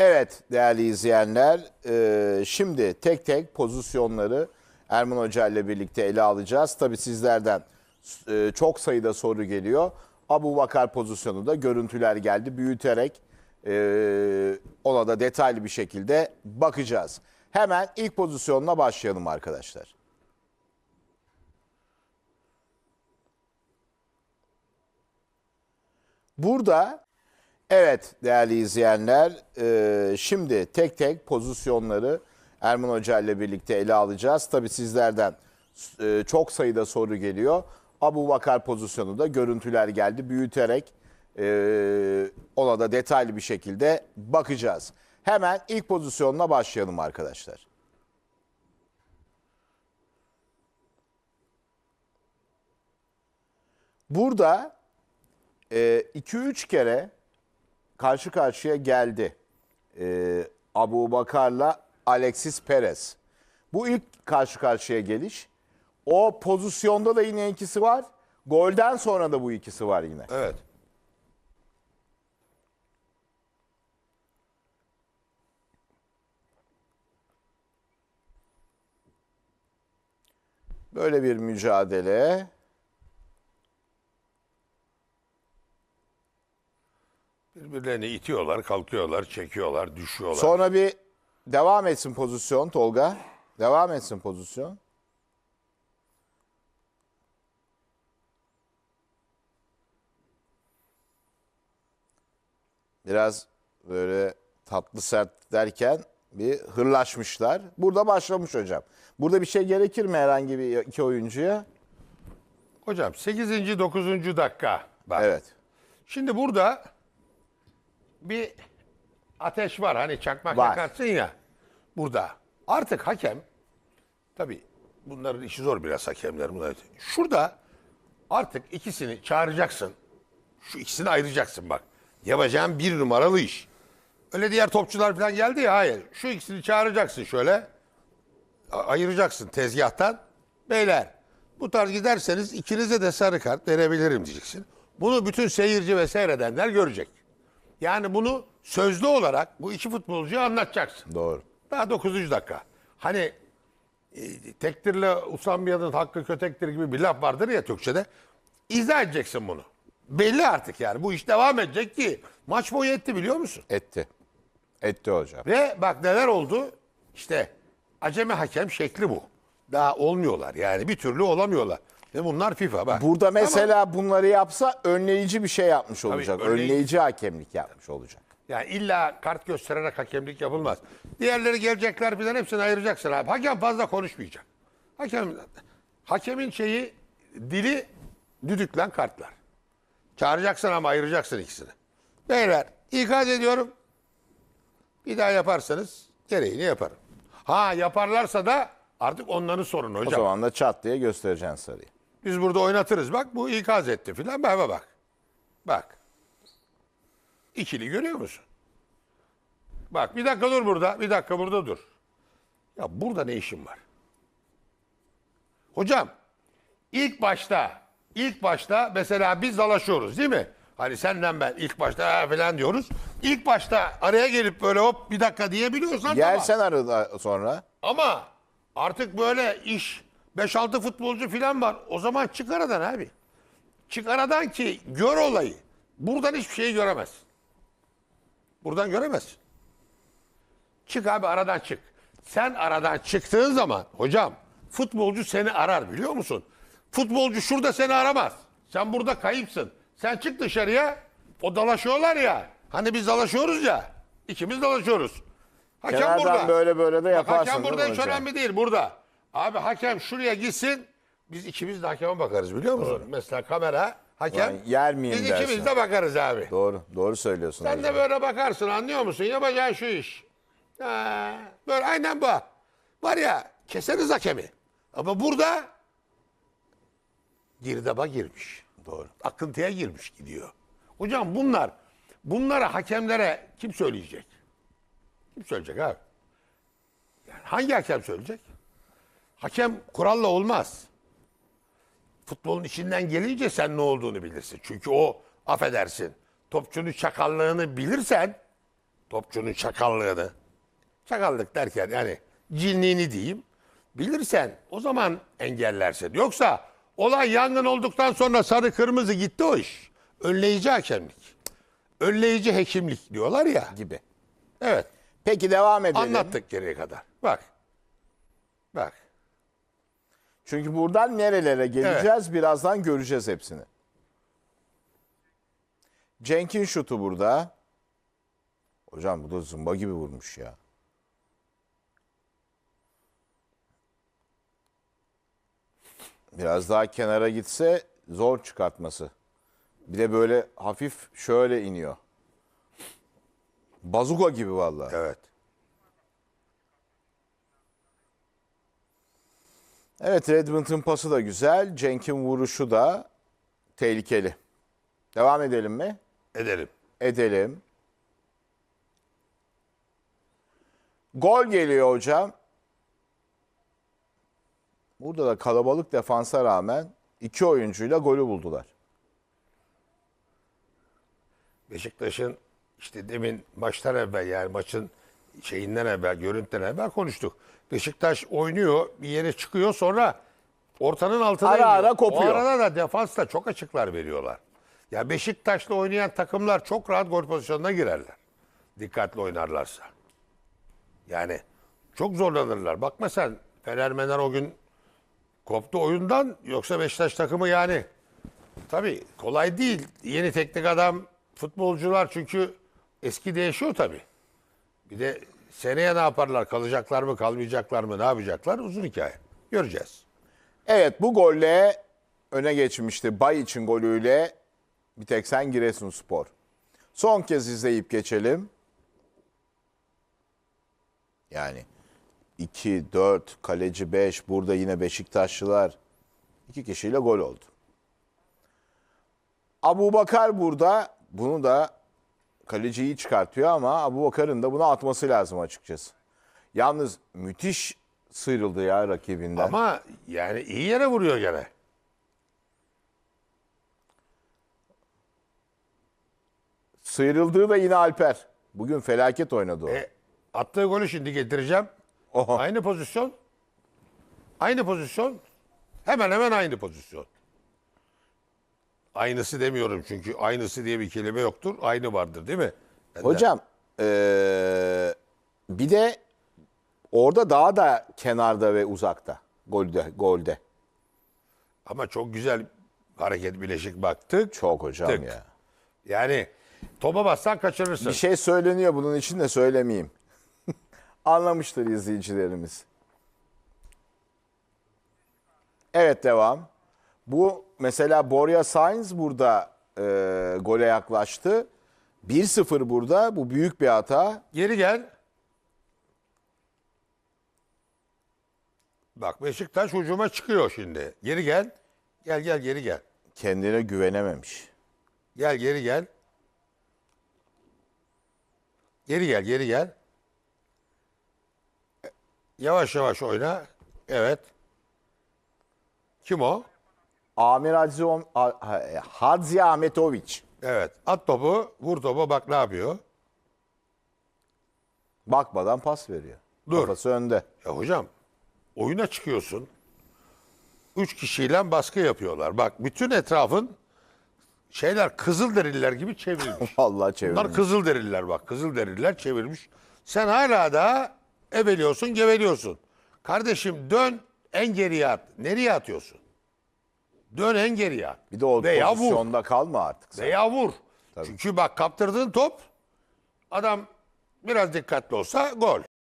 Evet değerli izleyenler, e, şimdi tek tek pozisyonları Erman Hoca ile birlikte ele alacağız. Tabii sizlerden e, çok sayıda soru geliyor. Abu Bakar pozisyonu da görüntüler geldi. Büyüterek e, ona da detaylı bir şekilde bakacağız. Hemen ilk pozisyonla başlayalım arkadaşlar. Burada evet değerli izleyenler e, şimdi tek tek pozisyonları Erman Hoca ile birlikte ele alacağız. Tabii sizlerden e, çok sayıda soru geliyor. Abu Bakar pozisyonu da görüntüler geldi. Büyüterek e, ona da detaylı bir şekilde bakacağız. Hemen ilk pozisyonla başlayalım arkadaşlar. Burada 2-3 kere karşı karşıya geldi e, Abu Bakar'la Alexis Perez. Bu ilk karşı karşıya geliş. O pozisyonda da yine ikisi var. Golden sonra da bu ikisi var yine. Evet. Böyle bir mücadele. Birbirlerini itiyorlar, kalkıyorlar, çekiyorlar, düşüyorlar. Sonra bir devam etsin pozisyon Tolga. Devam etsin pozisyon. Biraz böyle tatlı sert derken bir hırlaşmışlar. Burada başlamış hocam. Burada bir şey gerekir mi herhangi bir iki oyuncuya? Hocam 8. 9. dakika. Bak. Evet. Şimdi burada bir ateş var. Hani çakmak Var. yakarsın ya. Burada. Artık hakem tabii bunların işi zor biraz hakemler. Bunlar. Şurada artık ikisini çağıracaksın. Şu ikisini ayıracaksın bak. Yapacağın bir numaralı iş. Öyle diğer topçular falan geldi ya hayır. Şu ikisini çağıracaksın şöyle. Ayıracaksın tezgahtan. Beyler bu tarz giderseniz ikinize de sarı kart verebilirim diyeceksin. Bunu bütün seyirci ve seyredenler görecek. Yani bunu sözlü olarak bu iki futbolcuya anlatacaksın. Doğru. Daha 9. dakika. Hani e, tektirle Usambiyan'ın hakkı kötektir gibi bir laf vardır ya Türkçe'de. İzah edeceksin bunu. Belli artık yani. Bu iş devam edecek ki maç boyu etti biliyor musun? Etti. Etti hocam. Ve bak neler oldu. İşte acemi hakem şekli bu. Daha olmuyorlar yani bir türlü olamıyorlar. Ve bunlar FIFA bak. Burada mesela bunları yapsa önleyici bir şey yapmış olacak. önleyici. Önleyici hakemlik yapmış olacak. Yani illa kart göstererek hakemlik yapılmaz. Diğerleri gelecekler filan hepsini ayıracaksın abi. Hakem fazla konuşmayacak. Hakem hakemin şeyi dili düdüklen kartlar. Çağıracaksın ama ayıracaksın ikisini. Beyler ikaz ediyorum. Bir daha yaparsanız gereğini yaparım. Ha yaparlarsa da artık onların sorunu O hocam. zaman da çat diye göstereceksin sarıyı. Biz burada oynatırız. Bak bu ikaz etti filan. Bak bak bak. İkili görüyor musun? Bak bir dakika dur burada. Bir dakika burada dur. Ya burada ne işin var? Hocam ilk başta ilk başta mesela biz dalaşıyoruz değil mi? Hani senden ben ilk başta "Ha" falan diyoruz. İlk başta araya gelip böyle hop bir dakika diyebiliyorsan tamam. Gelsen arada sonra. Ama artık böyle iş 5-6 futbolcu falan var. O zaman çık aradan abi. Çık aradan ki gör olayı. Buradan hiçbir şeyi göremezsin. Buradan göremezsin. Çık abi aradan çık. Sen aradan çıktığın zaman hocam futbolcu seni arar biliyor musun? Futbolcu şurada seni aramaz. Sen burada kayıpsın. Sen çık dışarıya. O dalaşıyorlar ya. Hani biz dalaşıyoruz ya. İkimiz dalaşıyoruz. Hakem Kenardan burada. böyle böyle de Bak, yaparsın. hakem burada değil mi hiç hocam? önemli değil burada. Abi hakem şuraya gitsin. Biz ikimiz de hakeme bakarız biliyor musun? Mesela kamera, hakem. Ulan yer miyim Biz dersin. ikimiz de bakarız abi. Doğru, doğru söylüyorsun. Sen hocam. de böyle bakarsın anlıyor musun? Yapacağın şu iş. Ha, böyle aynen bu. Var ya keseriz hakemi. Ama burada girdaba girmiş. Doğru. Akıntıya girmiş gidiyor. Hocam bunlar bunlara hakemlere kim söyleyecek? Kim söyleyecek abi? Yani hangi hakem söyleyecek? Hakem kuralla olmaz. Futbolun içinden gelince sen ne olduğunu bilirsin. Çünkü o affedersin. Topçunun çakallığını bilirsen topçunun çakallığını, çakallık derken yani cinliğini diyeyim, bilirsen o zaman engellersin. Yoksa olay yangın olduktan sonra sarı kırmızı gitti o iş. Önleyici hakemlik. Önleyici hekimlik diyorlar ya. gibi. Evet. Peki devam edelim. Anlattık geriye kadar. Bak. Bak. Çünkü buradan nerelere geleceğiz birazdan göreceğiz hepsini. Cenk'in şutu burada. Hocam bu da zımba gibi vurmuş ya. Biraz daha kenara gitse zor çıkartması. Bir de böyle hafif şöyle iniyor. Bazuka gibi vallahi. Evet. Evet Redmond'un pası da güzel. Cenk'in vuruşu da tehlikeli. Devam edelim mi? Edelim. Edelim. Gol geliyor hocam. Burada da kalabalık defansa rağmen iki oyuncuyla golü buldular. Beşiktaş'ın işte demin maçtan evvel yani maçın şeyinden evvel, görüntüden evvel konuştuk. Beşiktaş oynuyor, bir yere çıkıyor sonra ortanın altına Ara iniyor. ara kopuyor. O arada da defansla çok açıklar veriyorlar. Ya Beşiktaş'la oynayan takımlar çok rahat gol pozisyonuna girerler. Dikkatli oynarlarsa. Yani çok zorlanırlar. Bakma sen Fener Mener o gün koptu oyundan yoksa Beşiktaş takımı yani Tabii kolay değil. Yeni teknik adam, futbolcular çünkü eski değişiyor tabii. Bir de seneye ne yaparlar? Kalacaklar mı, kalmayacaklar mı, ne yapacaklar? Uzun hikaye. Göreceğiz. Evet bu golle öne geçmişti. Bay için golüyle bir tek sen Giresunspor. Son kez izleyip geçelim. Yani 2, 4, kaleci 5, burada yine Beşiktaşlılar. iki kişiyle gol oldu. Abu Bakar burada bunu da kaleciyi çıkartıyor ama Abu Bakar'ın da bunu atması lazım açıkçası. Yalnız müthiş sıyrıldı ya rakibinden. Ama yani iyi yere vuruyor gene. Sıyrıldığı da yine Alper. Bugün felaket oynadı o. E, attığı golü şimdi getireceğim. Oha. Aynı pozisyon. Aynı pozisyon. Hemen hemen aynı pozisyon. Aynısı demiyorum çünkü aynısı diye bir kelime yoktur. Aynı vardır değil mi? Ben de- Hocam eee, bir de orada daha da kenarda ve uzakta golde. golde. Ama çok güzel hareket bileşik baktık. Çok hocam Tık. ya. Yani topa bassan kaçırırsın. Bir şey söyleniyor bunun için de söylemeyeyim. Anlamıştır izleyicilerimiz. Evet devam. Bu mesela Borja Sainz burada eee, gole yaklaştı. 1-0 burada. Bu büyük bir hata. Geri gel. Bak Beşiktaş hücuma çıkıyor şimdi. Geri gel. Gel gel geri gel. Kendine güvenememiş. Gel geri gel. Geri gel geri gel. Yavaş yavaş oyna. Evet. Kim o? Amir Hadzi, Hadzi Ahmetoviç. Evet. At topu, vur topu bak ne yapıyor. Bakmadan pas veriyor. Dur. Kafası önde. Ya hocam oyuna çıkıyorsun. Üç kişiyle baskı yapıyorlar. Bak bütün etrafın şeyler Kızılderililer gibi çevrilmiş. Vallahi çevirmiş. Bunlar Kızılderililer bak. Kızılderililer çevirmiş. Sen hala da eveliyorsun, geveliyorsun. Kardeşim dön en geriye at. Nereye atıyorsun? Dön en geriye at. Bir de o Veya vur. pozisyonda kalma artık. sen. Veya vur. Çünkü bak kaptırdığın top adam biraz dikkatli olsa gol.